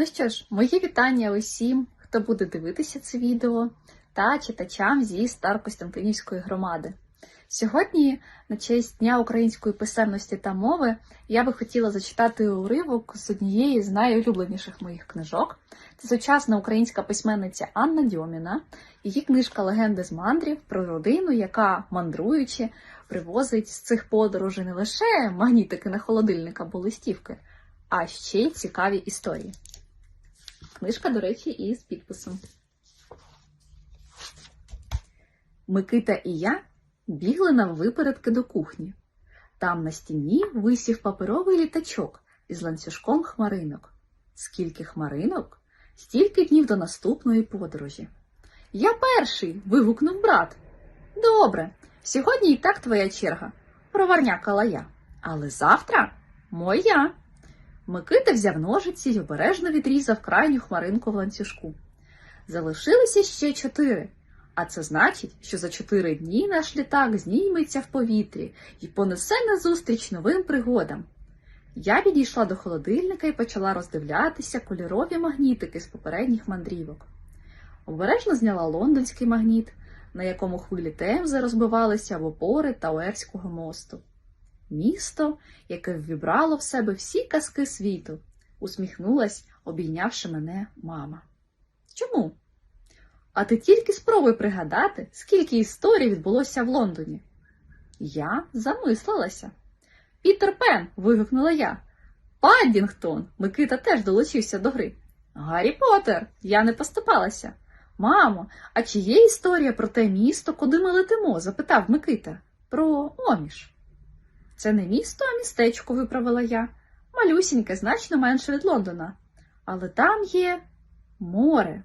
Ну що ж, мої вітання усім, хто буде дивитися це відео, та читачам зі Старокостянтинівської громади. Сьогодні, на честь Дня української писемності та мови, я би хотіла зачитати уривок з однієї з найулюбленіших моїх книжок. Це сучасна українська письменниця Анна Дьоміна. Її книжка Легенди з мандрів про родину, яка, мандруючи, привозить з цих подорожей не лише магнітики на холодильник або листівки, а ще й цікаві історії. Книжка, до речі, із підписом. Микита і я бігли на випередки до кухні. Там на стіні висів паперовий літачок із ланцюжком хмаринок. Скільки хмаринок, стільки днів до наступної подорожі. Я перший. вигукнув брат. Добре, сьогодні і так твоя черга, проварнякала я. Але завтра моя. Микита взяв ножиці й обережно відрізав крайню хмаринку в ланцюжку. Залишилося ще чотири. А це значить, що за чотири дні наш літак знійметься в повітрі і понесе назустріч новим пригодам. Я підійшла до холодильника і почала роздивлятися кольорові магнітики з попередніх мандрівок. Обережно зняла лондонський магніт, на якому хвилі Темзи розбивалися в опори Тауерського мосту. Місто, яке ввібрало в себе всі казки світу, усміхнулась, обійнявши мене мама. Чому? А ти тільки спробуй пригадати, скільки історій відбулося в Лондоні. Я замислилася. Пітер Пен. вигукнула я. Паддінгтон. Микита теж долучився до гри. Гаррі Поттер. Я не поступалася. Мамо, а чи є історія про те місто, куди ми летимо? запитав Микита. Про Оміш. Це не місто, а містечко, виправила я. Малюсіньке, значно менше від Лондона. Але там є море.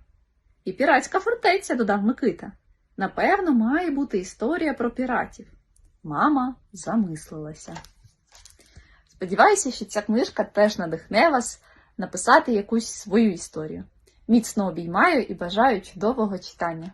І піратська фортеця, додав Микита. Напевно, має бути історія про піратів. Мама замислилася. Сподіваюся, що ця книжка теж надихне вас написати якусь свою історію. Міцно обіймаю і бажаю чудового читання.